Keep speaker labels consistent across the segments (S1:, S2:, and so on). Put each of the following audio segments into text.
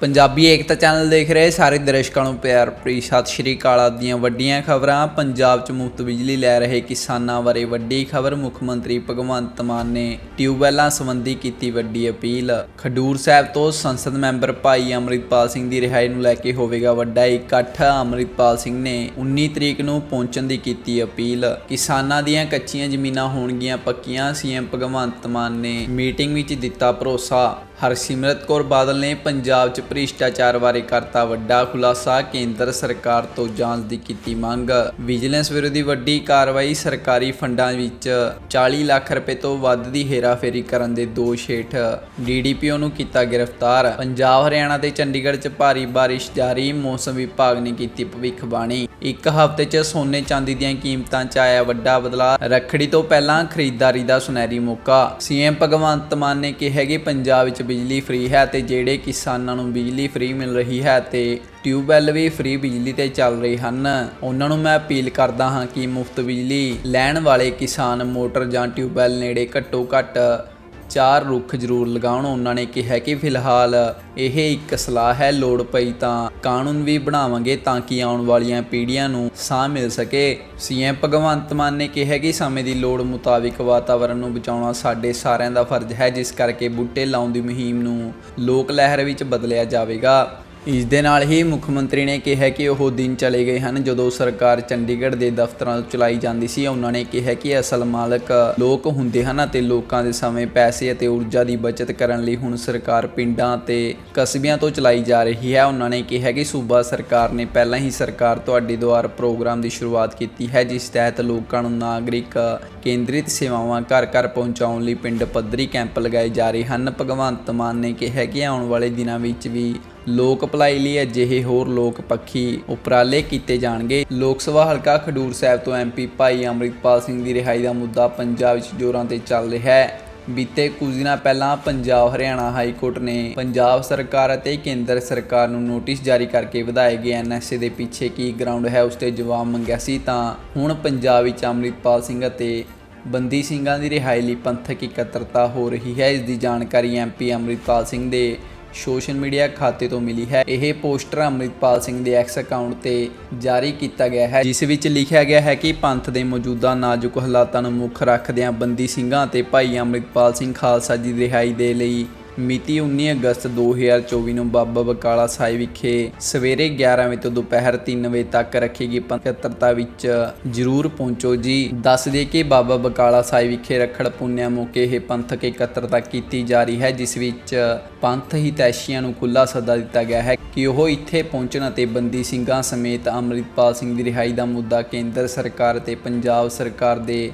S1: ਪੰਜਾਬੀ ਏਕਤਾ channel ਦੇਖ ਰਹੇ ਸਾਰੇ ਦਰਸ਼ਕਾਂ ਨੂੰ ਪਿਆਰ ਭਰੀ ਸਤਿ ਸ਼੍ਰੀ ਅਕਾਲ। ਆਪ ਦੀਆਂ ਵੱਡੀਆਂ ਖਬਰਾਂ, ਪੰਜਾਬ 'ਚ ਮੁਫਤ ਬਿਜਲੀ ਲੈ ਰਹੇ ਕਿਸਾਨਾਂ ਬਾਰੇ ਵੱਡੀ ਖਬਰ, ਮੁੱਖ ਮੰਤਰੀ ਭਗਵੰਤ ਮਾਨ ਨੇ ਟਿਊਬਵੈੱਲਾਂ ਸੰਬੰਧੀ ਕੀਤੀ ਵੱਡੀ ਅਪੀਲ। ਖਡੂਰ ਸਾਹਿਬ ਤੋਂ ਸੰਸਦ ਮੈਂਬਰ ਭਾਈ ਅੰਮ੍ਰਿਤਪਾਲ ਸਿੰਘ ਦੀ ਰਿਹਾਈ ਨੂੰ ਲੈ ਕੇ ਹੋਵੇਗਾ ਵੱਡਾ ਇਕੱਠ। ਅੰਮ੍ਰਿਤਪਾਲ ਸਿੰਘ ਨੇ 19 ਤਰੀਕ ਨੂੰ ਪਹੁੰਚਣ ਦੀ ਕੀਤੀ ਅਪੀਲ। ਕਿਸਾਨਾਂ ਦੀਆਂ ਕੱਚੀਆਂ ਜ਼ਮੀਨਾਂ ਹੋਣਗੀਆਂ ਪੱਕੀਆਂ, ਸੀਐਮ ਭਗਵੰਤ ਮਾਨ ਨੇ ਮੀਟਿੰਗ ਵਿੱਚ ਦਿੱਤਾ ਭਰੋਸਾ। ਹਰਸਿਮਰਤ ਕੌਰ ਬਾਦਲ ਨੇ ਪੰਜਾਬ 'ਚ ਭ੍ਰਿਸ਼ਟਾਚਾਰ ਬਾਰੇ ਕਰਤਾ ਵੱਡਾ ਖੁਲਾਸਾ, ਕੇਂਦਰ ਸਰਕਾਰ ਤੋਂ ਜਾਂਚ ਦੀ ਕੀਤੀ ਮੰਗ। ਵਿਜੀਲੈਂਸ ਵਿਰੋਧੀ ਵੱਡੀ ਕਾਰਵਾਈ ਸਰਕਾਰੀ ਫੰਡਾਂ ਵਿੱਚ 40 ਲੱਖ ਰੁਪਏ ਤੋਂ ਵੱਧ ਦੀ ਹੇਰਾਫੇਰੀ ਕਰਨ ਦੇ ਦੋਸ਼ ਹੇਠ ਡੀਡੀਪੀਓ ਨੂੰ ਕੀਤਾ ਗ੍ਰਿਫਤਾਰ। ਪੰਜਾਬ, ਹਰਿਆਣਾ ਤੇ ਚੰਡੀਗੜ੍ਹ 'ਚ ਭਾਰੀ ਬਾਰਿਸ਼ ਜਾਰੀ, ਮੌਸਮ ਵਿਭਾਗ ਨੇ ਕੀਤੀ ਭਵਿੱਖਬਾਣੀ। ਇੱਕ ਹਫ਼ਤੇ 'ਚ ਸੋਨੇ ਚਾਂਦੀ ਦੀਆਂ ਕੀਮਤਾਂ 'ਚ ਆਇਆ ਵੱਡਾ ਬਦਲਾਅ। ਰੱਖੜੀ ਤੋਂ ਪਹਿਲਾਂ ਖਰੀਦਦਾਰੀ ਦਾ ਸੁਨਹਿਰੀ ਮੌਕਾ। ਸੀਐਮ ਭਗਵੰਤ ਮਾਨ ਨੇ ਕਿਹਾ ਕਿ ਪੰਜਾਬ ਵਿੱਚ ਬਿਜਲੀ ਫ੍ਰੀ ਹੈ ਤੇ ਜਿਹੜੇ ਕਿਸਾਨਾਂ ਨੂੰ ਬਿਜਲੀ ਫ੍ਰੀ ਮਿਲ ਰਹੀ ਹੈ ਤੇ ਟਿਊਬਵੈੱਲ ਵੀ ਫ੍ਰੀ ਬਿਜਲੀ ਤੇ ਚੱਲ ਰਹੇ ਹਨ। ਉਹਨਾਂ ਨੂੰ ਮੈਂ ਅਪੀਲ ਕਰਦਾ ਹਾਂ ਕਿ ਮੁਫਤ ਬਿਜਲੀ ਲੈਣ ਵਾਲੇ ਕਿਸਾਨ ਮੋਟਰ ਜਾਂ ਟਿਊਬਵੈੱਲ ਨੇੜੇ ਘੱਟੋ ਘੱਟ ਚਾਰ ਰੁੱਖ ਜ਼ਰੂਰ ਲਗਾਉਣ। ਉਹਨਾਂ ਨੇ ਕਿਹਾ ਕਿ ਫਿਲਹਾਲ ਇਹ ਇੱਕ ਸਲਾਹ ਹੈ, ਲੋੜ ਪਈ ਤਾਂ ਕਾਨੂੰਨ ਵੀ ਬਣਾਵਾਂਗੇ ਤਾਂ ਕਿ ਆਉਣ ਵਾਲੀਆਂ ਪੀੜ੍ਹੀਆਂ ਨੂੰ ਸਾਹ ਮਿਲ ਸਕੇ। ਸੀਐਮ ਭਗਵੰਤ ਮਾਨ ਨੇ ਕਿਹਾ ਕਿ ਸਮੇਂ ਦੀ ਲੋੜ ਮੁਤਾਬਿਕ ਵਾਤਾਵਰਣ ਨੂੰ ਬਚਾਉਣਾ ਸਾਡੇ ਸਾਰਿਆਂ ਦਾ ਫਰਜ਼ ਹੈ, ਜਿਸ ਕਰਕੇ ਬੂਟੇ ਲਾਉਣ ਦੀ ਮੁਹਿੰਮ ਨੂੰ ਲੋਕ ਲਹਿਰ ਵਿੱਚ ਬਦਲਿਆ ਜਾਵੇਗਾ। ਇਸ ਦੇ ਨਾਲ ਹੀ ਮੁੱਖ ਮੰਤਰੀ ਨੇ ਕਿਹਾ ਕਿ ਉਹ ਦਿਨ ਚਲੇ ਗਏ ਹਨ। ਜਦੋਂ ਸਰਕਾਰ ਚੰਡੀਗੜ੍ਹ ਦੇ ਦਫ਼ਤਰਾਂ ਤੋਂ ਚਲਾਈ ਜਾਂਦੀ ਸੀ, ਉਹਨਾਂ ਨੇ ਕਿਹਾ ਕਿ ਅਸਲ ਮਾਲਕ ਲੋਕ ਹੁੰਦੇ ਹਨ ਅਤੇ ਲੋਕਾਂ ਦੇ ਸਮੇਂ ਪੈਸੇ ਅਤੇ ਊਰਜਾ ਦੀ ਬਚਤ ਕਰਨ ਲਈ ਹੁਣ ਸਰਕਾਰ ਪਿੰਡਾਂ ਅਤੇ ਕਸਬਿਆਂ ਤੋਂ ਚਲਾਈ ਜਾ ਰਹੀ ਹੈ। ਉਹਨਾਂ ਨੇ ਕਿਹਾ ਕਿ ਸੂਬਾ ਸਰਕਾਰ ਨੇ ਪਹਿਲਾਂ ਹੀ ਸਰਕਾਰ ਤੁਹਾਡੇ ਦੁਆਰ ਪ੍ਰੋਗਰਾਮ ਦੀ ਸ਼ੁਰੂਆਤ ਕੀਤੀ ਹੈ, ਜਿਸ ਤਹਿਤ ਲੋਕਾਂ ਨੂੰ ਨਾਗਰਿਕ ਕੇਂਦਰਿਤ ਸੇਵਾਵਾਂ ਘਰ ਘਰ ਪਹੁੰਚਾਉਣ ਲਈ ਪਿੰਡ ਪੱਧਰੀ ਕੈਂਪ ਲਗਾਏ ਜਾ ਰਹੇ ਹਨ। ਭਗਵੰਤ ਮਾਨ ਨੇ ਕਿਹਾ ਕਿ ਆਉਣ ਵਾਲੇ ਦਿਨਾਂ ਵਿੱਚ ਵੀ ਲੋਕ ਭਲਾਈ ਲਈ ਅਜਿਹੇ ਹੋਰ ਲੋਕ ਪੱਖੀ ਉਪਰਾਲੇ ਕੀਤੇ ਜਾਣਗੇ। ਲੋਕ ਸਭਾ ਹਲਕਾ ਖਡੂਰ ਸਾਹਿਬ ਤੋਂ ਐਮਪੀ ਭਾਈ ਅੰਮ੍ਰਿਤਪਾਲ ਸਿੰਘ ਦੀ ਰਿਹਾਈ ਦਾ ਮੁੱਦਾ ਪੰਜਾਬ ਵਿੱਚ ਜ਼ੋਰਾਂ ਤੇ ਚੱਲ ਰਿਹਾ ਹੈ। ਬੀਤੇ ਕੁਝ ਦਿਨਾਂ ਪਹਿਲਾਂ ਪੰਜਾਬ ਹਰਿਆਣਾ ਹਾਈ ਕੋਰਟ ਨੇ ਪੰਜਾਬ ਸਰਕਾਰ ਅਤੇ ਕੇਂਦਰ ਸਰਕਾਰ ਨੂੰ ਨੋਟਿਸ ਜਾਰੀ ਕਰਕੇ ਵਧਾਏ ਗਏ ਐਨਐਸਏ ਦੇ ਪਿੱਛੇ ਕੀ ਗਰਾਊਂਡ ਹੈ ਉਸ ਤੇ ਜਵਾਬ ਮੰਗਿਆ ਸੀ ਤਾਂ ਹੁਣ ਪੰਜਾਬ ਵਿੱਚ ਅੰਮ੍ਰਿਤਪਾਲ ਸਿੰਘ ਅਤੇ ਬੰਦੀ ਸਿੰਘਾਂ ਦੀ ਰਿਹਾਈ ਲਈ ਪੰਥਕ ਇਕੱਤਰਤਾ ਹੋ ਰਹੀ ਹੈ। ਇਸ ਦੀ ਜਾਣਕਾਰੀ ਐਮਪੀ ਅੰਮ੍ਰਿਤਪਾਲ ਸਿੰਘ ਦੇ ਸੋਸ਼ਲ ਮੀਡੀਆ ਖਾਤੇ ਤੋਂ ਮਿਲੀ ਹੈ। ਇਹ ਪੋਸਟਰ ਅੰਮ੍ਰਿਤਪਾਲ ਸਿੰਘ ਦੇ ਐਕਸ ਅਕਾਊਂਟ ਤੇ ਜਾਰੀ ਕੀਤਾ ਗਿਆ ਹੈ, ਜਿਸ ਵਿੱਚ ਲਿਖਿਆ ਗਿਆ ਹੈ ਕਿ ਪੰਥ ਦੇ ਮੌਜੂਦਾ ਨਾਜ਼ੁਕ ਹਾਲਾਤਾਂ ਨੂੰ ਮੁੱਖ ਰੱਖਦਿਆਂ ਬੰਦੀ ਸਿੰਘਾਂ ਤੇ ਭਾਈ ਅੰਮ੍ਰਿਤਪਾਲ ਸਿੰਘ ਖਾਲਸਾ ਜੀ ਦੀ ਰਿਹਾਈ ਦੇ ਲਈ ਮਿਤੀ 19 ਅਗਸਤ 2024 ਨੂੰ ਬਾਬਾ ਬਕਾਲਾ ਸਾਹਿਬ ਵਿਖੇ ਸਵੇਰੇ 11 ਵਜੇ ਤੋਂ ਦੁਪਹਿਰ 3 ਵਜੇ ਤੱਕ ਰੱਖੀ ਗਈ ਪੰਕਤਰਤਾ ਵਿੱਚ। ਜਰੂਰ ਪਹੁੰਚੋ ਜੀ। ਦੱਸ ਦੇ ਕਿ ਬਾਬਾ ਬਕਾਲਾ ਸਾਹਿਬ ਵਿਖੇ ਰੱਖੜ ਪੁੰਨਿਆ ਮੌਕੇ ਇਹ ਪੰਥਕ ਇਕੱਤਰਤਾ ਕੀਤੀ ਜਾ ਰਹੀ ਹੈ, ਜਿਸ ਵਿੱਚ ਪੰਥ ਹਿਤੈਸ਼ੀਆਂ ਨੂੰ ਖੁੱਲਾ ਸੱਦਾ ਦਿੱਤਾ ਗਿਆ ਹੈ ਕਿ ਉਹ ਇੱਥੇ ਪਹੁੰਚਣ ਅਤੇ ਬੰਦੀ ਸਿੰਘਾਂ ਸਮੇਤ ਅੰਮ੍ਰਿਤਪਾਲ ਸਿੰਘ ਦੀ ਰਿਹਾਈ ਦਾ ਮੁੱਦਾ ਕੇਂਦਰ ਸਰਕਾਰ ਤੇ ਪੰਜਾਬ ਸਰਕਾਰ ਦੇ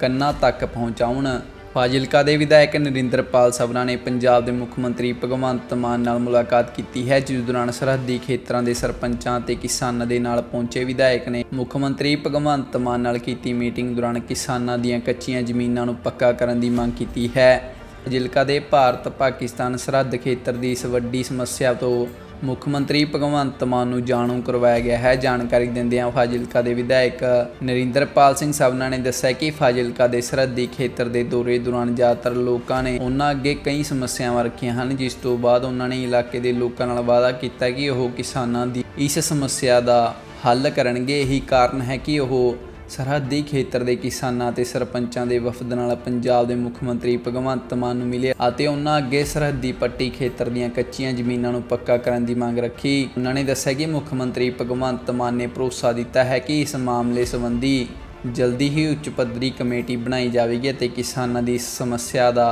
S1: ਕੰਨਾਂ ਤੱਕ ਪਹੁੰਚਾਉਣ। ਫਾਜ਼ਿਲਕਾ ਦੇ ਵਿਧਾਇਕ ਨਰਿੰਦਰਪਾਲ ਸਵਨਾ ਨੇ ਪੰਜਾਬ ਦੇ ਮੁੱਖ ਮੰਤਰੀ ਭਗਵੰਤ ਮਾਨ ਨਾਲ ਮੁਲਾਕਾਤ ਕੀਤੀ ਹੈ, ਜਿਸ ਦੌਰਾਨ ਸਰਹੱਦੀ ਖੇਤਰਾਂ ਦੇ ਸਰਪੰਚਾਂ ਤੇ ਕਿਸਾਨਾਂ ਦੇ ਨਾਲ ਪਹੁੰਚੇ ਵਿਧਾਇਕ ਨੇ ਮੁੱਖ ਮੰਤਰੀ ਭਗਵੰਤ ਮਾਨ ਨਾਲ ਕੀਤੀ ਮੀਟਿੰਗ ਦੌਰਾਨ ਕਿਸਾਨਾਂ ਦੀਆਂ ਕੱਚੀਆਂ ਜ਼ਮੀਨਾਂ ਨੂੰ ਪੱਕਾ ਕਰਨ ਦੀ ਮੰਗ ਕੀਤੀ ਹੈ। ਫਾਜ਼ਿਲਕਾ ਦੇ ਭਾਰਤ ਪਾਕਿਸਤਾਨ ਸਰਹੱਦ ਖੇਤਰ ਦੀ ਇਸ ਵੱਡੀ ਸਮੱਸਿਆ ਤੋਂ ਮੁੱਖ ਮੰਤਰੀ ਭਗਵੰਤ ਮਾਨ ਨੂੰ ਜਾਣੂ ਕਰਵਾਇਆ ਗਿਆ ਹੈ। ਜਾਣਕਾਰੀ ਦਿੰਦਿਆਂ ਫਾਜ਼ਿਲਕਾ ਦੇ ਵਿਧਾਇਕ ਨਰਿੰਦਰਪਾਲ ਸਿੰਘ ਸਵਨਾ ਨੇ ਦੱਸਿਆ ਕਿ ਫਾਜ਼ਿਲਕਾ ਦੇ ਸਰਹੱਦੀ ਖੇਤਰ ਦੇ ਦੌਰੇ ਦੌਰਾਨ ਜ਼ਿਆਦਾਤਰ ਲੋਕਾਂ ਨੇ ਉਹਨਾਂ ਅੱਗੇ ਕਈ ਸਮੱਸਿਆਵਾਂ ਰੱਖੀਆਂ ਹਨ, ਜਿਸ ਤੋਂ ਬਾਅਦ ਉਹਨਾਂ ਨੇ ਇਲਾਕੇ ਦੇ ਲੋਕਾਂ ਨਾਲ ਵਾਅਦਾ ਕੀਤਾ ਕਿ ਉਹ ਕਿਸਾਨਾਂ ਦੀ ਇਸ ਸਮੱਸਿਆ ਦਾ ਹੱਲ ਕਰਨਗੇ। ਇਹੀ ਕਾਰਨ ਹੈ ਕਿ ਉਹ ਸਰਹੱਦੀ ਖੇਤਰ ਦੇ ਕਿਸਾਨਾਂ ਤੇ ਸਰਪੰਚਾਂ ਦੇ ਵਫਦ ਨਾਲ ਪੰਜਾਬ ਦੇ ਮੁੱਖ ਮੰਤਰੀ ਭਗਵੰਤ ਮਾਨ ਨੂੰ ਮਿਲੇ ਅਤੇ ਉਹਨਾਂ ਅੱਗੇ ਸਰਹੱਦੀ ਪੱਟੀ ਖੇਤਰ ਦੀਆਂ ਕੱਚੀਆਂ ਜ਼ਮੀਨਾਂ ਨੂੰ ਪੱਕਾ ਕਰਨ ਦੀ ਮੰਗ ਰੱਖੀ। ਉਹਨਾਂ ਨੇ ਦੱਸਿਆ ਕਿ ਮੁੱਖ ਮੰਤਰੀ ਭਗਵੰਤ ਮਾਨ ਨੇ ਭਰੋਸਾ ਦਿੱਤਾ ਹੈ ਕਿ ਇਸ ਮਾਮਲੇ ਸੰਬੰਧੀ ਜਲਦੀ ਹੀ ਉੱਚ ਪੱਧਰੀ ਕਮੇਟੀ ਬਣਾਈ ਜਾਵੇਗੀ ਅਤੇ ਕਿਸਾਨਾਂ ਦੀ ਸਮੱਸਿਆ ਦਾ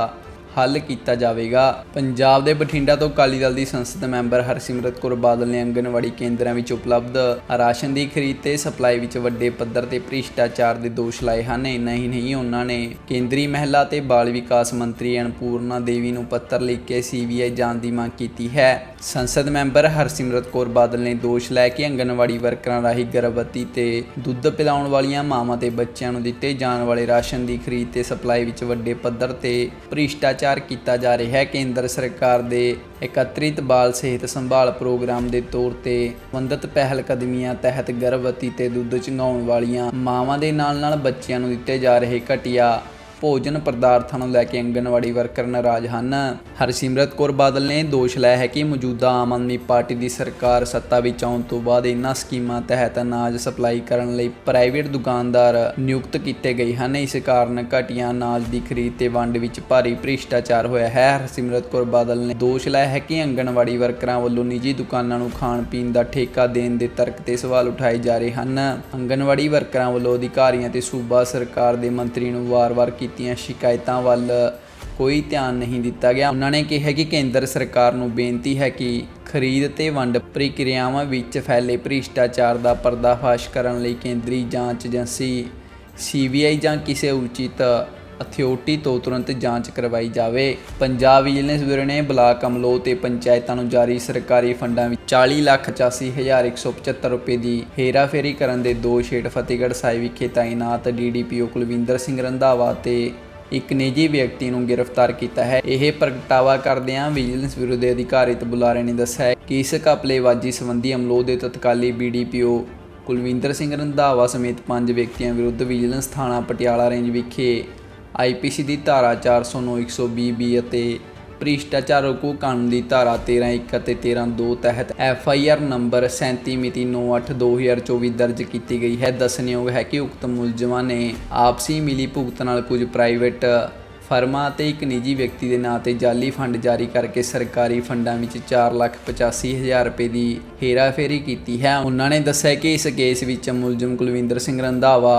S1: ਹੱਲ ਕੀਤਾ ਜਾਵੇਗਾ। ਪੰਜਾਬ ਦੇ ਬਠਿੰਡਾ ਤੋਂ ਅਕਾਲੀ ਦਲ ਦੀ ਸੰਸਦ ਮੈਂਬਰ ਹਰਸਿਮਰਤ ਕੌਰ ਬਾਦਲ ਨੇ ਅੰਗਨਵਾੜੀ ਕੇਂਦਰਾਂ ਵਿੱਚ ਉਪਲਬਧ ਰਾਸ਼ਨ ਦੀ ਖਰੀਦ ਤੇ ਸਪਲਾਈ ਵਿੱਚ ਵੱਡੇ ਪੱਧਰ ਤੇ ਭ੍ਰਿਸ਼ਟਾਚਾਰ ਦੇ ਦੋਸ਼ ਲਾਏ ਹਨ। ਇੰਨਾ ਹੀ ਨਹੀਂ ਉਹਨਾਂ ਨੇ ਕੇਂਦਰੀ ਮਹਿਲਾ ਤੇ ਬਾਲ ਵਿਕਾਸ ਮੰਤਰੀ ਅਨਪੂਰਨਾ ਦੇਵੀ ਨੂੰ ਪੱਤਰ ਲਿਖ ਕੇ ਸੀਬੀਆਈ ਜਾਂਚ ਦੀ ਮੰਗ ਕੀਤੀ ਹੈ। ਸੰਸਦ ਮੈਂਬਰ ਹਰਸਿਮਰਤ ਕੌਰ ਬਾਦਲ ਨੇ ਦੋਸ਼ ਲਾਇਆ ਕਿ ਅੰਗਨਵਾੜੀ ਵਰਕਰਾਂ ਰਾਹੀਂ ਗਰਭਵਤੀ ਤੇ ਦੁੱਧ ਪਿਲਾਉਣ ਵਾਲੀਆਂ ਮਾਵਾਂ ਤੇ ਬੱਚਿਆਂ ਨੂੰ ਦਿੱਤੇ ਜਾਣ ਵਾਲੇ ਰਾਸ਼ਨ ਦੀ ਖਰੀਦ ਤੇ ਸਪਲਾਈ ਵਿੱਚ ਵੱਡੇ ਪੱਧਰ ਤੇ ਭ੍ਰਿਸ਼ਟਾਚਾਰ ਕੀਤਾ ਜਾ ਰਿਹਾ ਹੈ। ਕੇਂਦਰ ਸਰਕਾਰ ਦੇ ਇਕੱਤਰਿਤ ਬਾਲ ਸਿਹਤ ਸੰਭਾਲ ਪ੍ਰੋਗਰਾਮ ਦੇ ਤੌਰ ਤੇ ਸੰਬੰਧਿਤ ਪਹਿਲ ਕਦਮੀਆਂ ਤਹਿਤ ਗਰਭਵਤੀ ਤੇ ਦੁੱਧ ਚੁੰਘਾਉਣ ਵਾਲੀਆਂ ਮਾਵਾਂ ਦੇ ਨਾਲ ਨਾਲ ਬੱਚਿਆਂ ਨੂੰ ਦਿੱਤੇ ਜਾ ਰਹੇ ਘਟੀਆ ਭੋਜਨ ਪਦਾਰਥਾਂ ਨੂੰ ਲੈ ਕੇ ਅੰਗਨਵਾੜੀ ਵਰਕਰ ਨਾਰਾਜ਼ ਹਨ। ਹਰਸਿਮਰਤ ਕੌਰ ਬਾਦਲ ਨੇ ਦੋਸ਼ ਲਾਇਆ ਹੈ ਕਿ ਮੌਜੂਦਾ ਆਮ ਆਦਮੀ ਪਾਰਟੀ ਦੀ ਸਰਕਾਰ ਸੱਤਾ ਵਿੱਚ ਆਉਣ ਤੋਂ ਬਾਅਦ ਇਨ੍ਹਾਂ ਸਕੀਮਾਂ ਤਹਿਤ ਅਨਾਜ ਸਪਲਾਈ ਕਰਨ ਲਈ ਪ੍ਰਾਈਵੇਟ ਦੁਕਾਨਦਾਰ ਨਿਯੁਕਤ ਕੀਤੇ ਗਏ ਹਨ। ਇਸ ਕਾਰਨ ਘਟੀਆਂ ਅਨਾਜ ਦੀ ਖਰੀਦ ਤੇ ਵੰਡ ਵਿੱਚ ਭਾਰੀ ਭ੍ਰਿਸ਼ਟਾਚਾਰ ਹੋਇਆ ਹੈ। ਹਰਸਿਮਰਤ ਕੌਰ ਬਾਦਲ ਨੇ ਦੋਸ਼ ਲਾਇਆ ਹੈ ਕਿ ਅੰਗਨਵਾੜੀ ਵਰਕਰਾਂ ਵੱਲੋਂ ਨਿੱਜੀ ਦੁਕਾਨਾਂ ਨੂੰ ਖਾਣ ਪੀਣ ਦਾ ਠੇਕਾ ਦੇਣ ਦੇ ਤਰਕ ਤੇ ਸਵਾਲ ਉਠਾਏ ਜਾ ਰਹੇ ਹਨ। ਅੰਗਨਵਾੜੀ ਵਰਕਰਾਂ ਵੱਲੋਂ ਅਧਿਕਾਰੀਆਂ ਤੇ ਸੂਬਾ ਸਰਕਾਰ ਦੇ ਮੰਤਰੀ ਨੂੰ ਵਾਰ-ਵਾਰ ਕੀਤੀਆਂ ਸ਼ਿਕਾਇਤਾਂ ਵੱਲ ਕੋਈ ਧਿਆਨ ਨਹੀਂ ਦਿੱਤਾ ਗਿਆ। ਉਹਨਾਂ ਨੇ ਕਿਹਾ ਕਿ ਕੇਂਦਰ ਸਰਕਾਰ ਨੂੰ ਬੇਨਤੀ ਹੈ ਕਿ ਖਰੀਦ ਤੇ ਵੰਡ ਪ੍ਰਕਿਰਿਆਵਾਂ ਵਿੱਚ ਫੈਲੇ ਭ੍ਰਿਸ਼ਟਾਚਾਰ ਦਾ ਪਰਦਾਫਾਸ਼ ਕਰਨ ਲਈ ਕੇਂਦਰੀ ਜਾਂਚ ਏਜੰਸੀ, ਸੀਬੀਆਈ ਜਾਂ ਕਿਸੇ ਉਚਿਤ ਅਥਾਰਟੀ ਤੋਂ ਤੁਰੰਤ ਜਾਂਚ ਕਰਵਾਈ ਜਾਵੇ। ਪੰਜਾਬ ਵਿਜੀਲੈਂਸ ਬਿਊਰੋ ਨੇ ਬਲਾਕ ਅਮਲੋ ਤੇ ਪੰਚਾਇਤਾਂ ਨੂੰ ਜਾਰੀ ਸਰਕਾਰੀ ਫੰਡਾਂ ਵਿੱਚ 40,85,175 ਰੁਪਏ ਦੀ ਹੇਰਾਫੇਰੀ ਕਰਨ ਦੇ ਦੋਸ਼ ਹੇਠ ਫਤਿਹਗੜ੍ਹ ਸਾਹਿਬ ਵਿਖੇ ਤਾਇਨਾਤ ਡੀਡੀਪੀਓ ਕੁਲਵਿੰਦਰ ਸਿੰਘ ਰੰਧਾਵਾ ਤੇ ਇੱਕ ਨਿੱਜੀ ਵਿਅਕਤੀ ਨੂੰ ਗ੍ਰਿਫਤਾਰ ਕੀਤਾ ਹੈ। ਇਹ ਪ੍ਰਗਟਾਵਾ ਕਰਦਿਆਂ ਵਿਜੀਲੈਂਸ ਬਿਊਰੋ ਦੇ ਅਧਿਕਾਰਿਤ ਬੁਲਾਰੇ ਨੇ ਦੱਸਿਆ ਕਿ ਇਸ ਘਪਲੇਬਾਜ਼ੀ ਸੰਬੰਧੀ ਅਮਲੋ ਦੇ ਤਤਕਾਲੀ ਬੀਡੀਪੀਓ ਕੁਲਵਿੰਦਰ ਸਿੰਘ ਰੰਧਾਵਾ ਸਮੇਤ ਪੰਜ ਵਿਅਕਤੀਆਂ ਵਿਰੁੱਧ ਵਿਜੀਲੈਂਸ ਥਾਣਾ ਪਟਿਆਲਾ ਰੇਂਜ ਵਿਖੇ ਆਈਪੀਸੀ ਦੀ ਧਾਰਾ 409 120 ਬੀ ਅਤੇ ਭ੍ਰਿਸ਼ਟਾਚਾਰ ਰੋਕੂ ਕਾਨੂੰਨ ਦੀ ਧਾਰਾ 13 1 ਅਤੇ 13 2 ਤਹਿਤ ਐਫ ਆਈ ਆਰ ਨੰਬਰ 37 ਮਿਤੀ 9/8/2024 ਦਰਜ ਕੀਤੀ ਗਈ ਹੈ। ਦੱਸਣਯੋਗ ਹੈ ਕਿ ਉਕਤ ਮੁਲਜ਼ਮਾਂ ਨੇ ਆਪਸੀ ਮਿਲੀ ਭੁਗਤ ਨਾਲ ਕੁਝ ਪ੍ਰਾਈਵੇਟ ਫਰਮਾਂ ਅਤੇ ਇੱਕ ਨਿੱਜੀ ਵਿਅਕਤੀ ਦੇ ਨਾਂ ਤੇ ਜਾਲੀ ਫੰਡ ਜਾਰੀ ਕਰਕੇ ਸਰਕਾਰੀ ਫੰਡਾਂ ਵਿੱਚ 485000 ਰੁਪਏ ਦੀ ਹੇਰਾਫੇਰੀ ਕੀਤੀ ਹੈ। ਉਹਨਾਂ ਨੇ ਦੱਸਿਆ ਕਿ ਇਸ ਕੇਸ ਵਿੱਚ ਮੁਲਜ਼ਮ ਕੁਲਵਿੰਦਰ ਸਿੰਘ ਰੰਧਾਵਾ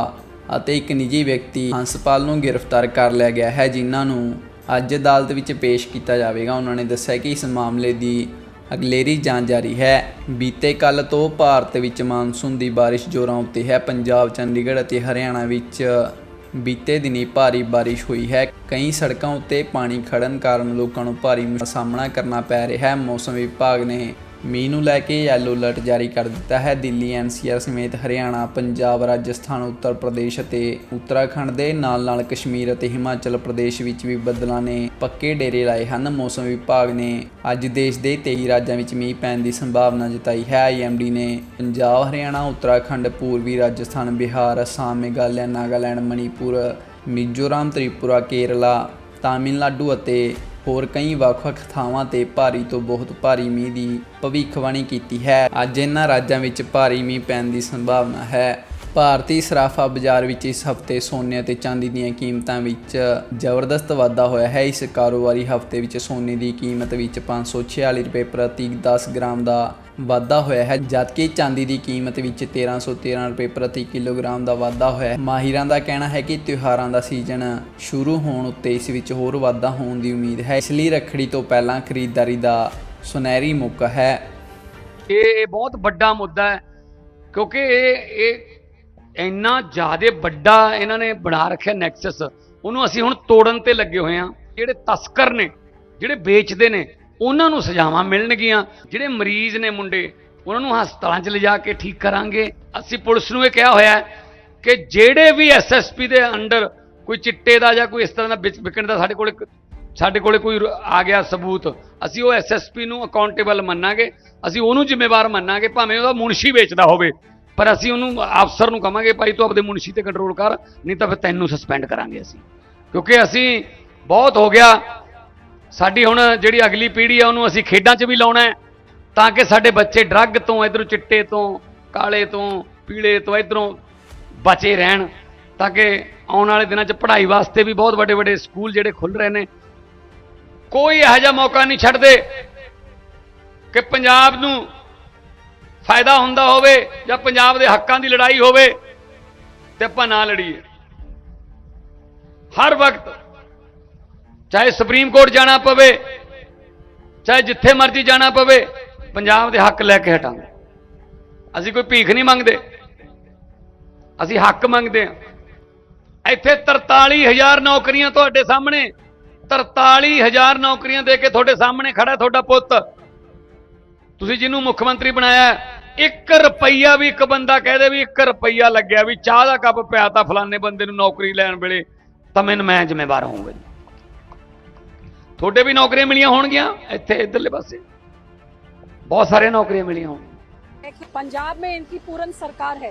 S1: ਅਤੇ ਇੱਕ ਨਿੱਜੀ ਵਿਅਕਤੀ ਹੰਸਪਾਲ ਨੂੰ ਗ੍ਰਿਫਤਾਰ ਕਰ ਲਿਆ ਗਿਆ ਹੈ, ਜਿਨ੍ਹਾਂ ਨੂੰ ਅੱਜ ਅਦਾਲਤ ਵਿੱਚ ਪੇਸ਼ ਕੀਤਾ ਜਾਵੇਗਾ। ਉਹਨਾਂ ਨੇ ਦੱਸਿਆ ਕਿ ਇਸ ਮਾਮਲੇ ਦੀ ਅਗਲੇਰੀ ਜਾਂਚ ਜਾਰੀ ਹੈ। ਬੀਤੇ ਕੱਲ ਤੋਂ ਭਾਰਤ ਵਿੱਚ ਮਾਨਸੂਨ ਦੀ ਬਾਰਿਸ਼ ਜ਼ੋਰਾਂ ਉੱਤੇ ਹੈ। ਪੰਜਾਬ, ਚੰਡੀਗੜ੍ਹ ਅਤੇ ਹਰਿਆਣਾ ਵਿੱਚ ਬੀਤੇ ਦਿਨੀ ਭਾਰੀ ਬਾਰਿਸ਼ ਹੋਈ ਹੈ। ਕਈ ਸੜਕਾਂ ਉੱਤੇ ਪਾਣੀ ਖੜਨ ਕਾਰਨ ਲੋਕਾਂ ਨੂੰ ਭਾਰੀ ਮੁਸ਼ਕਲ ਸਾਹਮਣਾ ਕਰਨਾ ਪੈ ਰਿਹਾ ਹੈ। ਮੌਸਮ ਵਿਭਾਗ ਨੇ ਮੀਂਹ ਨੂੰ ਲੈ ਕੇ ਯੈਲੋ ਅਲਰਟ ਜਾਰੀ ਕਰ ਦਿੱਤਾ ਹੈ। ਦਿੱਲੀ ਐਨਸੀਆਰ ਸਮੇਤ ਹਰਿਆਣਾ, ਪੰਜਾਬ, ਰਾਜਸਥਾਨ, ਉੱਤਰ ਪ੍ਰਦੇਸ਼ ਅਤੇ ਉੱਤਰਾਖੰਡ ਦੇ ਨਾਲ-ਨਾਲ ਕਸ਼ਮੀਰ ਅਤੇ ਹਿਮਾਚਲ ਪ੍ਰਦੇਸ਼ ਵਿੱਚ ਵੀ ਬੱਦਲਾਂ ਨੇ ਪੱਕੇ ਡੇਰੇ ਲਾਏ ਹਨ। ਮੌਸਮ ਵਿਭਾਗ ਨੇ ਅੱਜ ਦੇਸ਼ ਦੇ 23 ਰਾਜਾਂ ਵਿੱਚ ਮੀਂਹ ਪੈਣ ਦੀ ਸੰਭਾਵਨਾ ਜਤਾਈ ਹੈ। ਆਈਐਮਡੀ ਨੇ ਪੰਜਾਬ, ਹਰਿਆਣਾ, ਉੱਤਰਾਖੰਡ, ਪੂਰਬੀ ਰਾਜਸਥਾਨ, ਬਿਹਾਰ, ਅਸਾਮ, ਮੇਘਾਲਿਆ, ਨਾਗਾਲੈਂਡ, ਮਣੀਪੁਰ, ਮਿਜ਼ੋਰਮ, ਤ੍ਰਿਪੁਰਾ, ਕੇਰਲਾ, ਤਾਮਿਲਨਾਡੂ ਅਤੇ ਹੋਰ ਕਈ ਵੱਖ-ਵੱਖ ਥਾਵਾਂ ਤੇ ਭਾਰੀ ਤੋਂ ਬਹੁਤ ਭਾਰੀ ਮੀਂਹ ਦੀ ਭਵਿੱਖਬਾਣੀ ਕੀਤੀ ਹੈ। ਅੱਜ ਇਹਨਾਂ ਰਾਜਾਂ ਵਿੱਚ ਭਾਰੀ ਮੀਂਹ ਪੈਣ ਦੀ ਸੰਭਾਵਨਾ ਹੈ। ਭਾਰਤੀ ਸਰਾਫਾ ਬਾਜ਼ਾਰ ਵਿੱਚ ਇਸ ਹਫ਼ਤੇ ਸੋਨੇ ਅਤੇ ਚਾਂਦੀ ਦੀਆਂ ਕੀਮਤਾਂ ਵਿੱਚ ਜ਼ਬਰਦਸਤ ਵਾਧਾ ਹੋਇਆ ਹੈ। ਇਸ ਕਾਰੋਬਾਰੀ ਹਫ਼ਤੇ ਵਿੱਚ ਸੋਨੇ ਦੀ ਕੀਮਤ ਵਿੱਚ 546 ਰੁਪਏ ਪ੍ਰਤੀ 10 ਗ੍ਰਾਮ ਦਾ ਵਾਧਾ ਹੋਇਆ ਹੈ, ਜਦਕਿ ਚਾਂਦੀ ਦੀ ਕੀਮਤ ਵਿੱਚ 1313 ਰੁਪਏ ਪ੍ਰਤੀ ਕਿਲੋਗ੍ਰਾਮ ਦਾ ਵਾਧਾ ਹੋਇਆ ਹੈ। ਮਾਹਿਰਾਂ ਦਾ ਕਹਿਣਾ ਹੈ ਕਿ ਤਿਉਹਾਰਾਂ ਦਾ ਸੀਜ਼ਨ ਸ਼ੁਰੂ ਹੋਣ ਉੱਤੇ ਇਸ ਵਿੱਚ ਹੋਰ ਵਾਧਾ ਹੋਣ ਦੀ ਉਮੀਦ ਹੈ। ਇਸ ਲਈ ਰੱਖੜੀ ਤੋਂ ਪਹਿਲਾਂ ਖਰੀਦਦਾਰੀ ਦਾ ਸੁਨਹਿਰੀ ਮੌਕਾ ਹੈ।
S2: ਇਹ ਇਹ ਬਹੁਤ ਵੱਡਾ ਮੁੱਦਾ ਹੈ, ਕਿਉਂਕਿ ਇਹ ਇਹ ਇੰਨਾ ਜ਼ਿਆਦਾ ਵੱਡਾ ਇਹਨਾਂ ਨੇ ਬਣਾ ਰੱਖਿਆ ਨੈਕਸਸ। ਉਹਨੂੰ ਅਸੀਂ ਹੁਣ ਤੋੜਨ ਤੇ ਲੱਗੇ ਹੋਏ ਆ ਜਿਹੜੇ ਤਸਕਰ ਨੇ, ਜਿਹੜੇ ਵੇਚਦੇ ਨੇ, ਉਹਨਾਂ ਨੂੰ ਸਜ਼ਾਵਾਂ ਮਿਲਣਗੀਆਂ। ਜਿਹੜੇ ਮਰੀਜ਼ ਨੇ ਮੁੰਡੇ, ਉਹਨਾਂ ਨੂੰ ਹਸਪਤਾਲਾਂ 'ਚ ਲਿਜਾ ਕੇ ਠੀਕ ਕਰਾਂਗੇ। ਅਸੀਂ ਪੁਲਿਸ ਨੂੰ ਇਹ ਕਿਹਾ ਹੋਇਆ ਕਿ ਜਿਹੜੇ ਵੀ ਐਸਐਸਪੀ ਦੇ ਅੰਡਰ ਕੋਈ ਚਿੱਟੇ ਦਾ ਜਾਂ ਕੋਈ ਇਸ ਤਰ੍ਹਾਂ ਦਾ ਵਿਕਣ ਦਾ ਸਾਡੇ ਕੋਲ ਸਾਡੇ ਕੋਲੇ ਕੋਈ ਆ ਗਿਆ ਸਬੂਤ, ਅਸੀਂ ਉਹ ਐਸਐਸਪੀ ਨੂੰ ਅਕਾਊਂਟੇਬਲ ਮੰਨਾਂਗੇ। ਅਸੀਂ ਉਹਨੂੰ ਜ਼ਿੰਮੇਵਾਰ ਮੰਨਾਂਗੇ, ਭਾਵੇਂ ਉਹਦਾ ਮੁਨਸ਼ੀ ਵੇਚਦਾ ਹੋਵੇ। ਪਰ ਅਸੀਂ ਉਹਨੂੰ ਅਫਸਰ ਨੂੰ ਕਵਾਂਗੇ ਭਾਈ ਤੂੰ ਆਪਦੇ ਮੁਨਸ਼ੀ ਤੇ ਕੰਟਰੋਲ ਕਰ, ਨਹੀਂ ਤਾਂ ਫਿਰ ਤੈਨੂੰ ਸਸਪੈਂਡ ਕਰਾਂਗੇ ਅਸੀਂ। ਕਿਉਂਕਿ ਅਸੀਂ ਬਹੁਤ ਹੋ ਗਿਆ। ਸਾਡੀ ਹੁਣ ਜਿਹੜੀ ਅਗਲੀ ਪੀੜ੍ਹੀ ਆ, ਉਹਨੂੰ ਅਸੀਂ ਖੇਡਾਂ 'ਚ ਵੀ ਲਾਉਣਾ ਹੈ ਤਾਂ ਕਿ ਸਾਡੇ ਬੱਚੇ ਡਰੱਗ ਤੋਂ, ਇਧਰੋਂ ਚਿੱਟੇ ਤੋਂ, ਕਾਲੇ ਤੋਂ, ਪੀਲੇ ਤੋਂ, ਇਧਰੋਂ ਬਚੇ ਰਹਿਣ ਤਾਂ ਕਿ ਆਉਣ ਵਾਲੇ ਦਿਨਾਂ 'ਚ ਪੜ੍ਹਾਈ ਵਾਸਤੇ ਵੀ ਬਹੁਤ ਵੱਡੇ ਵੱਡੇ ਸਕੂਲ ਜਿਹੜੇ ਖੁੱਲ ਰਹੇ ਨੇ। ਕੋਈ ਇਹੋ ਜਿਹਾ ਮੌਕਾ ਨਹੀਂ ਛੱਡਦੇ ਕਿ ਪੰਜਾਬ ਨੂੰ ਫਾਇਦਾ ਹੁੰਦਾ ਹੋਵੇ ਜਾਂ ਪੰਜਾਬ ਦੇ ਹੱਕਾਂ ਦੀ ਲੜਾਈ ਹੋਵੇ ਤੇ ਆਪਾਂ ਨਾ ਲੜੀਏ। ਹਰ ਵਕਤ ਚਾਹੇ ਸੁਪਰੀਮ ਕੋਰਟ ਜਾਣਾ ਪਵੇ, ਚਾਹੇ ਜਿੱਥੇ ਮਰਜ਼ੀ ਜਾਣਾ ਪਵੇ, ਪੰਜਾਬ ਦੇ ਹੱਕ ਲੈ ਕੇ ਹਟਾਂਗੇ। ਅਸੀਂ ਕੋਈ ਭੀਖ ਨਹੀਂ ਮੰਗਦੇ। ਅਸੀਂ ਹੱਕ ਮੰਗਦੇ ਹਾਂ। ਇੱਥੇ 43000 ਨੌਕਰੀਆਂ ਤੁਹਾਡੇ ਸਾਹਮਣੇ 43000 ਨੌਕਰੀਆਂ ਦੇ ਕੇ ਤੁਹਾਡੇ ਸਾਹਮਣੇ ਖੜਾ ਤੁਹਾਡਾ ਪੁੱਤ। ਤੁਸੀਂ ਜਿਹਨੂੰ ਮੁੱਖ ਮੰਤਰੀ ਬਣਾਇਆ 1 ਰੁਪਈਆ ਵੀ ਇੱਕ ਬੰਦਾ ਕਹਦੇ ਵੀ 1 ਰੁਪਈਆ ਲੱਗਿਆ ਵੀ ਚਾਹ ਦਾ ਕੱਪ ਪਿਆ ਤਾਂ ਫਲਾਣੇ ਬੰਦੇ ਨੂੰ ਨੌਕਰੀ ਲੈਣ ਵੇਲੇ ਤਾਂ ਮੈਨੂੰ ਮੈਂ ਜ਼ਿੰਮੇਵਾਰ ਹੋਊਂਗਾ ਜੀ ਤੁਹਾਡੇ ਵੀ ਨੌਕਰੀਆਂ ਮਿਲੀਆਂ ਹੋਣਗੀਆਂ ਇੱਥੇ ਇਧਰਲੇ ਪਾਸੇ ਬਹੁਤ ਸਾਰੇ ਨੌਕਰੀਆਂ ਮਿਲੀਆਂ ਹੋਣ
S3: है कि पंजाब में इनकी पूर्ण सरकार है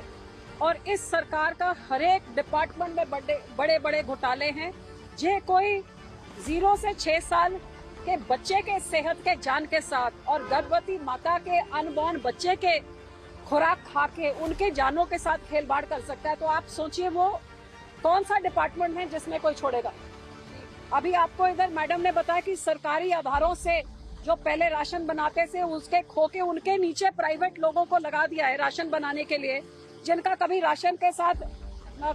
S3: और इस सरकार का हर एक डिपार्टमेंट में बड़े बड़े बड़े घोटाले हैं जे कोई जीरो से छह साल के बच्चे के सेहत के जान के साथ और गर्भवती माता के अनबॉर्न बच्चे के खुराक खा के, उनके जानों के साथ खेलबाड़ कर सकता है तो आप सोचिए वो कौन सा डिपार्टमेंट है जिसमें कोई छोड़ेगा। अभी आपको इधर मैडम ने बताया कि सरकारी आधारों से जो पहले राशन बनाते थे, उसके खोके उनके नीचे प्राइवेट लोगों को लगा दिया है राशन बनाने के लिए, जिनका कभी राशन के साथ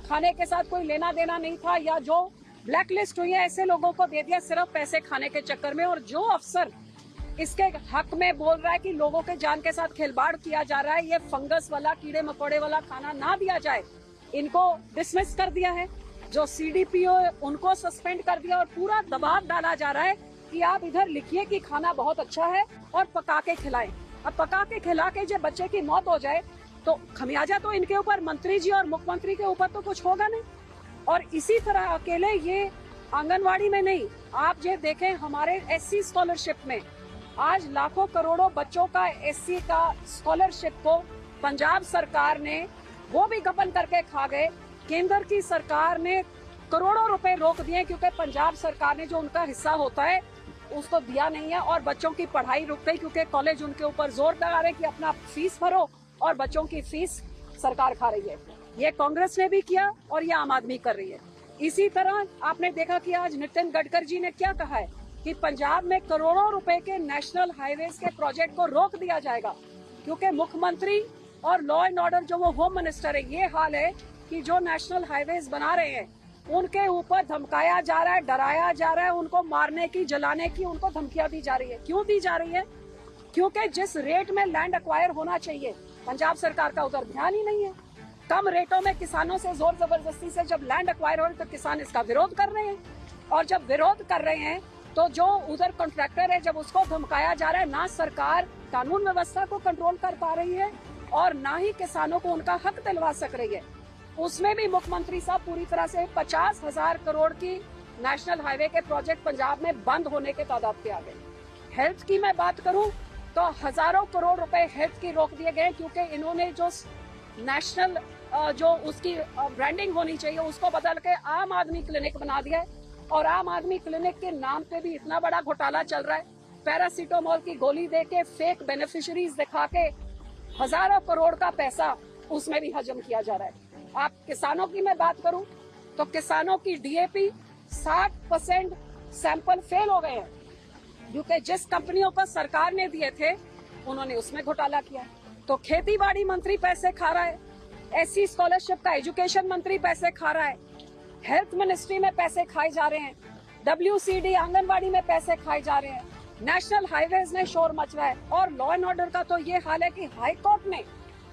S3: खाने के साथ कोई लेना देना नहीं था, या जो ब्लैक लिस्ट हुई है, ऐसे लोगों को दे दिया सिर्फ़ पैसे खाने के चक्कर में, और जो अफसर इसके हक में बोल रहा है कि लोगों के जान के साथ खिलवाड़ किया जा रहा है। ये फंगस वाला, कीड़े मकोड़े वाला खाना ना दिया जाए। इनको डिसमिस कर दिया है। जो सीडीपीओ उनको सस्पेंड कर दिया और पूरा दबाव डाला जा रहा है कि आप इधर लिखिए कि खाना बहुत अच्छा है और पका के खिलाएँ। अब पका के खिला के जब बच्चे की मौत हो जाए तो खमियाजा तो इनके ऊपर, मंत्री जी और मुख्यमंत्री के ऊपर तो कुछ होगा नहीं। और इसी तरह अकेले ये आंगनवाड़ी में नहीं, आप ये देखें हमारे एससी स्कॉलरशिप में। आज लाखों करोड़ों बच्चों का एससी का स्कॉलरशिप को पंजाब सरकार ने वो भी गबन करके खा गए। केंद्र की सरकार ने करोड़ों रुपए रोक दिए क्योंकि पंजाब सरकार ने जो उनका हिस्सा होता है, उसको दिया नहीं है और बच्चों की पढ़ाई रुक गई क्योंकि कॉलेज उनके ऊपर ज़ोर लगा रहे कि अपना फ़ीस भरो और बच्चों की फ़ीस सरकार खा रही है। ये कांग्रेस ने भी किया और ये आम आदमी कर रही है। इसी तरह आपने देखा कि आज नितिन गडकरी जी ने क्या कहा है? कि पंजाब में करोड़ों रुपए के नेशनल हाईवेज के प्रोजेक्ट को रोक दिया जाएगा, क्योंकि मुख्यमंत्री और लॉ एंड ऑर्डर जो वो होम मिनिस्टर है, ये हाल है कि जो नेशनल हाईवेज बना रहे हैं, उनके ऊपर धमकाया जा रहा है, डराया जा रहा है, उनको मारने की, जलाने की उनको धमकियाँ दी जा रही है। क्यों दी जा रही है? क्योंकि जिस रेट में लैंड अक्वायर होना चाहिए, पंजाब सरकार का उधर ध्यान ही नहीं है। कम रेटों में किसानों से ज़ोर ज़बरदस्ती से जब लैंड अक्वायर हो रही तो किसान इसका विरोध कर रहे हैं। और जब विरोध कर रहे हैं तो जो उधर कॉन्ट्रैक्टर है, जब उसको धमकाया जा रहा है, ना सरकार कानून व्यवस्था को कंट्रोल कर पा रही है और ना ही किसानों को उनका हक दिलवा सक रही है। उसमें भी मुख्यमंत्री साहब पूरी तरह से पचास हज़ार करोड़ की नेशनल हाईवे के प्रोजेक्ट पंजाब में बंद होने के तादाद पे आ गए हेल्थ की मैं बात करूँ तो हज़ारों करोड़ रुपए हेल्थ की रोक दिए गए क्योंकि इन्होंने जो नेशनल जो उसकी ब्रांडिंग होनी चाहिए, उसको बदल के आम आदमी क्लिनिक बना दिया है। और आम आदमी क्लिनिक के नाम पे भी इतना बड़ा घोटाला चल रहा है। पैरासीटामोल की गोली दे के फेक बेनिफिशरीज दिखा के हज़ारों करोड़ का पैसा उसमें भी हजम किया जा रहा है। आप किसानों की मैं बात करूँ तो किसानों की डीएपी 60 परसेंट सैंपल फेल हो गए हैं। क्योंकि जिस कंपनियों को सरकार ने दिए थे, उन्होंने उसमें घोटाला किया। तो खेती बाड़ी मंत्री पैसे खा रहा है, ऐसी स्कॉलरशिप का एजुकेशन मंत्री पैसे खा रहा है। हेल्थ मिनिस्ट्री में पैसे खाए जा रहे हैं। डब्ल्यू आंगनबाड़ी में पैसे खाए जा रहे हैं। नेशनल हाईवेज में शोर है। और लॉ एंड ऑर्डर का तो ये हाल है कि हाई कोर्ट ने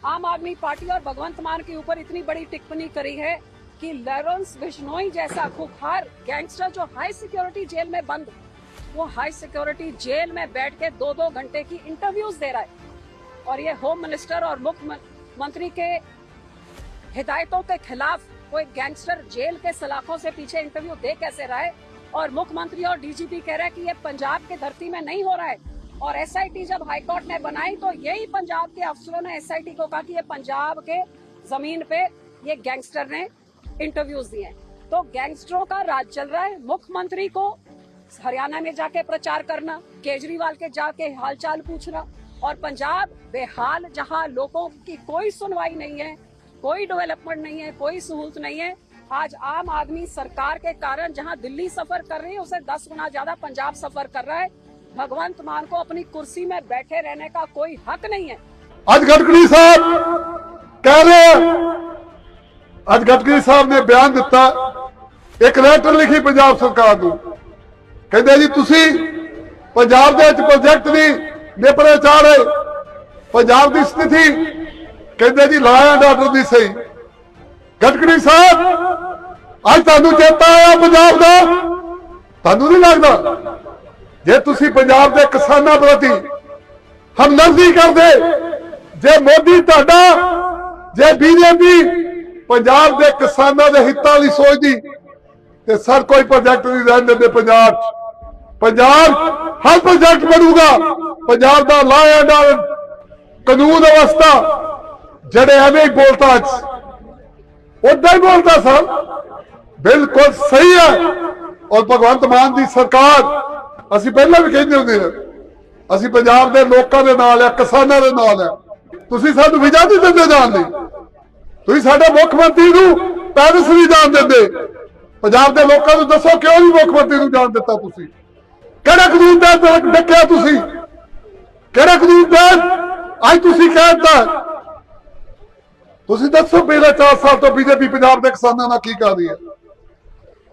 S3: आम आदमी पार्टी और भगवंत मान के ऊपर इतनी बड़ी टिप्पणी करी है कि लॉरेंस बिश्नोई जैसा खुखार गैंगस्टर जो हाई सिक्योरिटी जेल में बंद, वो हाई सिक्योरिटी जेल में बैठ के दो दो घंटे की इंटरव्यूज़ दे रहा है। और ये होम मिनिस्टर और मुख्यमंत्री के हिदायतों के खिलाफ कोई गैंगस्टर जेल के सलाखों से पीछे इंटरव्यू दे कैसे रहा है? और मुख्यमंत्री और डीजीपी कह रहा है कि ये पंजाब के धरती में नहीं हो रहा है। और एसआईटी जब हाईकोर्ट ने बनाई तो यही पंजाब के अफसरों ने एसआईटी को कहा कि ये पंजाब के ज़मीन पे ये गैंगस्टर ने इंटरव्यूज़ दिए। तो गैंगस्टरों का राज चल रहा है। मुख्यमंत्री को हरियाणा में जाके प्रचार करना, केजरीवाल के जाके हालचाल पूछना। और पंजाब बेहाल, जहाँ लोगों की कोई सुनवाई नहीं है कोई डेवलपमेंट नहीं है कोई सहूलत नहीं है आज आम आदमी सरकार के कारण जहां दिल्ली सफर कर रही है उसे दस गुना ज्यादा पंजाब सफर कर रहा है भगवंत मान को अपनी कुर्सी में बैठे रहने का कोई हक नहीं है
S4: ਅੱਜ ਗਡਕਰੀ ਸਾਹਿਬ ਕਹਿ ਰਹੇ ਆ ਅੱਜ ਗਡਕਰੀ ਸਾਹਿਬ ਨੇ ਬਿਆਨ ਦਿੱਤਾ ਇੱਕ ਲੈਟਰ ਲਿਖੀ ਪੰਜਾਬ ਸਰਕਾਰ ਨੂੰ ਕਹਿੰਦੇ ਜੀ ਤੁਸੀਂ ਪੰਜਾਬ ਦੇ ਵਿੱਚ ਪ੍ਰੋਜੈਕਟ ਦੀ ਨਿਪਰੇ ਚਾੜ ਰਹੇ ਪੰਜਾਬ ਦੀ ਸਥਿਤੀ ਕਹਿੰਦੇ ਜੀ ਲਾਅ ਐਂਡ ਆਰਡਰ ਦੀ ਸਹੀ। ਗਡਕਰੀ ਸਾਹਿਬ, ਅੱਜ ਤੁਹਾਨੂੰ ਚੇਤਾ ਆਇਆ ਪੰਜਾਬ ਦਾ? ਤੁਹਾਨੂੰ ਨਹੀਂ ਲੱਗਦਾ? ਜੇ ਤੁਸੀਂ ਪੰਜਾਬ ਦੇ ਕਿਸਾਨਾਂ ਪ੍ਰਤੀ ਹਮਦਰਦੀ ਕਰਦੇ, ਜੇ ਮੋਦੀ ਤੁਹਾਡਾ, ਜੇ ਬੀਜੇਪੀ ਪੰਜਾਬ ਦੇ ਕਿਸਾਨਾਂ ਦੇ ਹਿੱਤਾਂ ਲਈ ਸੋਚਦੀ, ਤੇ ਸਰ ਕੋਈ ਪ੍ਰੋਜੈਕਟ ਨਹੀਂ ਰਹਿਣ ਦਿੰਦੇ ਪੰਜਾਬ 'ਚ। ਪੰਜਾਬ ਹਰ ਪ੍ਰੋਜੈਕਟ ਬਣੂਗਾ। ਪੰਜਾਬ ਦਾ ਲਾ ਐਂਡ ਕਾਨੂੰਨ ਅਵਸਥਾ ਜਿਹੜੇ ਐਵੇਂ ਹੀ ਬੋਲਤਾ ਉਦਾਂ ਹੀ ਬੋਲਦਾ ਸਰ ਬਿਲਕੁਲ ਸਹੀ ਹੈ। ਔਰ ਭਗਵੰਤ ਮਾਨ ਦੀ ਸਰਕਾਰ, ਅਸੀਂ ਪਹਿਲਾਂ ਵੀ ਕਹਿੰਦੇ ਹੁੰਦੇ ਆ ਅਸੀਂ ਪੰਜਾਬ ਦੇ ਲੋਕਾਂ ਦੇ ਨਾਲ ਆ ਕਿਸਾਨਾਂ ਦੇ ਨਾਲ ਆ ਤੁਸੀਂ ਸਾਨੂੰ ਵੀਜ਼ਾ ਨਹੀਂ ਦਿੰਦੇ ਜਾਣ ਲਈ ਤੁਸੀਂ ਸਾਡੇ ਮੁੱਖ ਮੰਤਰੀ ਨੂੰ ਪੈਰਿਸ ਨਹੀਂ ਜਾਣ ਦਿੰਦੇ। ਪੰਜਾਬ ਦੇ ਲੋਕਾਂ ਨੂੰ ਦੱਸੋ ਕਿਉਂ ਨਹੀਂ ਮੁੱਖ ਮੰਤਰੀ ਨੂੰ ਜਾਣ ਦਿੱਤਾ ਤੁਸੀਂ? ਕਿਹੜਾ ਕਾਨੂੰਨ ਦਾ ਡੱਕਿਆ ਤੁਸੀਂ? ਕਿਹੜਾ ਕਾਨੂੰਨ ਦਾ ਅੱਜ ਤੁਸੀਂ ਕਹਿੰਦਾ ਤੁਸੀਂ ਦੱਸੋ ਪਿਛਲੇ 4 ਸਾਲ ਤੋਂ ਬੀਜੇਪੀ ਪੰਜਾਬ ਦੇ ਕਿਸਾਨਾਂ ਨਾਲ ਕੀ ਕਰ ਰਹੀ ਹੈ?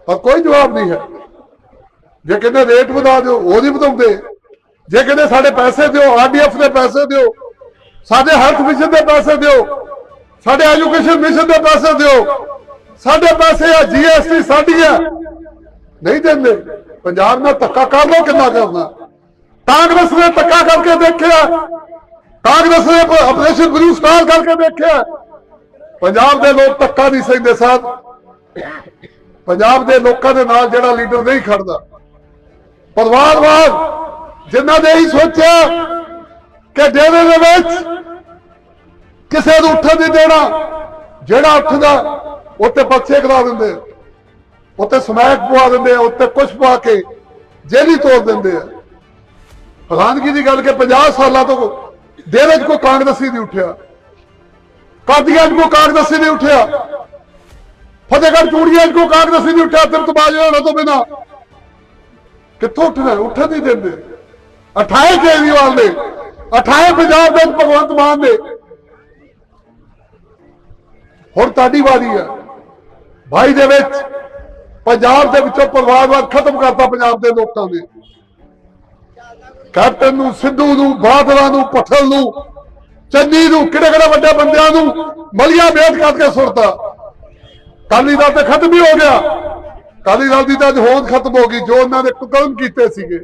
S4: ਪਰ ਕੋਈ ਜਵਾਬ ਨਹੀਂ ਹੈ। ਜੇ ਕਹਿੰਦੇ ਰੇਟ ਵਧਾ ਦਿਓ, ਉਹ ਨਹੀਂ ਵਧਾਉਂਦੇ। ਜੇ ਕਹਿੰਦੇ ਸਾਡੇ ਪੈਸੇ ਦਿਓ ਆਰਡੀਐਫ ਦੇ ਪੈਸੇ ਦਿਓ, ਸਾਡੇ ਹੈਲਥ ਮਿਸ਼ਨ ਦੇ ਪੈਸੇ ਦਿਓ, ਸਾਡੇ ਐਜੂਕੇਸ਼ਨ ਮਿਸ਼ਨ ਦੇ ਪੈਸੇ ਦਿਓ, ਸਾਡੇ ਪੈਸੇ ਆ ਜੀਐਸਟੀ ਸਾਡੀ ਆ ਨਹੀਂ ਦਿੰਦੇ। ਪੰਜਾਬ ਨਾਲ ਧੱਕਾ ਕਰ ਲੋ ਕਿੰਨਾ ਕਰਨਾ। ਕਾਂਗਰਸ ਨੇ ਧੱਕਾ ਕਰਕੇ ਦੇਖਿਆ। ਕਾਂਗਰਸ ਨੇ ਆਪਰੇਸ਼ਨ ਬਲੂ ਸਟਾਰ ਕਰਕੇ ਦੇਖਿਆ। ਪੰਜਾਬ ਦੇ ਲੋਕ ਧੱਕਾ ਨਹੀਂ ਸਹਿੰਦੇ ਸਾਹਿਬ ਪੰਜਾਬ ਦੇ ਲੋਕਾਂ ਦੇ ਨਾਲ ਜਿਹੜਾ ਲੀਡਰ ਨਹੀਂ ਖੜਦਾ। ਪਰਿਵਾਰਵਾਦ ਜਿਨ੍ਹਾਂ ਨੇ ਹੀ ਸੋਚਿਆ ਕਿ ਡੇਰੇ ਦੇ ਵਿੱਚ ਕਿਸੇ ਨੂੰ ਉੱਠਣ ਨਹੀਂ ਦੇਣਾ, ਜਿਹੜਾ ਉੱਠਦਾ ਉੱਤੇ ਪੱਛੇ ਕਰਾ ਦਿੰਦੇ ਆ। ਉੱਤੇ ਸਮੈਕ ਪਵਾ ਦਿੰਦੇ ਆ ਉੱਤੇ ਕੁਛ ਪਵਾ ਕੇ ਜੇਲੀ ਤੋੜ ਦਿੰਦੇ ਆ। ਪ੍ਰਧਾਨਗੀ ਦੀ ਗੱਲ ਕਿ 50 ਸਾਲਾਂ ਤੋਂ ਡੇਰੇ 'ਚ ਕੋਈ ਕਾਂਗਰਸੀ ਨਹੀਂ ਉੱਠਿਆ। ਕਾਦੀਆਂ 'ਚ ਕਾਂਗਰਸੀ ਨਹੀਂ ਉੱਠਿਆ? ਫਤਿਹਗੜ੍ਹ ਚੂੜੀਆਂ 'ਚ ਕਾਂਗਰਸੀ ਨਹੀਂ ਉੱਠਿਆ ਤਿਰਤਬਾਜ ਹੋਣਾ ਤੋਂ ਬਿਨਾ। ਕਿੱਥੋਂ ਉੱਠਣਾ ਉੱਠਣ ਨਹੀਂ ਦਿੰਦੇ। 28 ਕੇਜਰੀਵਾਲ ਨੇ 28 ਪੰਜਾਬ ਦੇ ਭਗਵੰਤ ਮਾਨ ਨੇ। ਹੁਣ ਤੁਹਾਡੀ ਵਾਰੀ ਹੈ। ਭਾਈ ਦੇ ਵਿੱਚ ਪੰਜਾਬ ਦੇ ਵਿੱਚੋਂ ਪਰਿਵਾਰਵਾਦ ਖਤਮ ਕਰਤਾ ਪੰਜਾਬ ਦੇ ਲੋਕਾਂ ਨੇ। ਕੈਪਟਨ ਨੂੰ, ਸਿੱਧੂ ਨੂੰ, ਬਾਦਲਾਂ ਨੂੰ, ਪਠਲ ਨੂੰ ਚੰਨੀ ਨੂੰ ਕਿਹੜੇ ਕਿਹੜੇ ਵੱਡੇ ਬੰਦਿਆਂ ਨੂੰ ਮਲੀਆ ਵੇਟ ਕਰਕੇ ਸੁੱਟਤਾ। ਕਾਲੀ ਦਲ ਤੇ ਖਤਮ ਹੀ ਹੋ ਗਿਆ। ਕਾਲੀ ਦਲ ਦੀ ਤਾਂ ਅੱਜ ਹੋਂਦ ਖਤਮ ਹੋ ਗਈ, ਜੋ ਉਹਨਾਂ ਨੇ ਕਦਮ ਕੀਤੇ ਸੀਗੇ।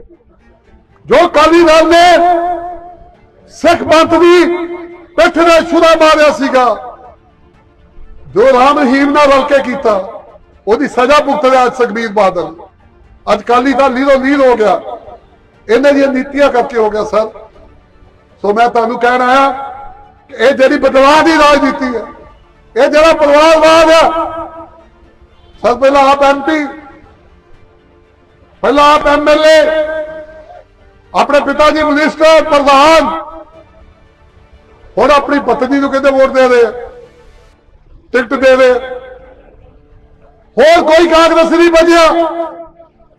S4: ਜੋ ਕਾਲੀ ਦਲ ਨੇ ਸਿੱਖ ਪੰਥ ਦੀ ਪਿੱਠ ਦਾ ਛੁਰਾ ਮਾਰਿਆ ਸੀਗਾ, ਜੋ ਰਾਮ ਰਹੀਮ ਨਾਲ ਰਲ ਕੇ ਕੀਤਾ, ਉਹਦੀ ਸਜ਼ਾ ਭੁਗਤ ਰਿਹਾ ਅੱਜ ਸੁਖਬੀਰ ਬਾਦਲ। ਅੱਜ ਕਾਲੀ ਦਲ ਲੀਰੋ ਲੀਰ ਹੋ ਗਿਆ। ਇਹਨਾਂ ਦੀਆਂ ਨੀਤੀਆਂ ਕਰਕੇ ਹੋ ਗਿਆ ਸਰ। ਸੋ ਮੈਂ ਤੁਹਾਨੂੰ ਕਹਿਣ ਆਇਆ ਇਹ ਜਿਹੜੀ ਬਦਲਾਅ ਦੀ ਰਾਜਨੀਤੀ ਹੈ, ਇਹ ਜਿਹੜਾ ਪਰਿਵਾਰਵਾਦ ਹੈ ਸਰ ਪਹਿਲਾਂ ਆਪ ਐਮਪੀ ਪਹਿਲਾਂ ਆਪ ਐਮਐਲਏ ਆਪਣੇ ਪਿਤਾ ਜੀ ਮਿਨਿਸਟਰ ਪ੍ਰਧਾਨ, ਹੁਣ ਆਪਣੀ ਪਤਨੀ ਨੂੰ ਕਹਿੰਦੇ ਵੋਟ ਦੇ ਦੇ ਟਿਕਟ ਦੇ ਦੇ ਹੋਰ ਕੋਈ ਕਾਂਗਰਸ ਨਹੀਂ ਬਚਿਆ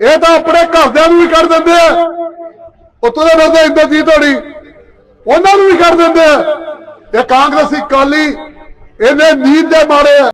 S4: ਇਹ ਤਾਂ ਆਪਣੇ ਘਰਦਿਆਂ ਨੂੰ ਵੀ ਕੱਢ ਦਿੰਦੇ ਆ। ਉੱਤੋਂ ਦੇ ਬੰਦੇ ਇੰਦਰਜੀਤ ਹੋਣੀ, ਉਹਨਾਂ ਨੂੰ ਵੀ ਕੱਢ ਦਿੰਦੇ ਆ। ਇਹ ਕਾਂਗਰਸੀ ਕਾਲੀ ਇਹਨੇ ਨੀਂਦ ਦੇ ਮਾਰੇ ਆ।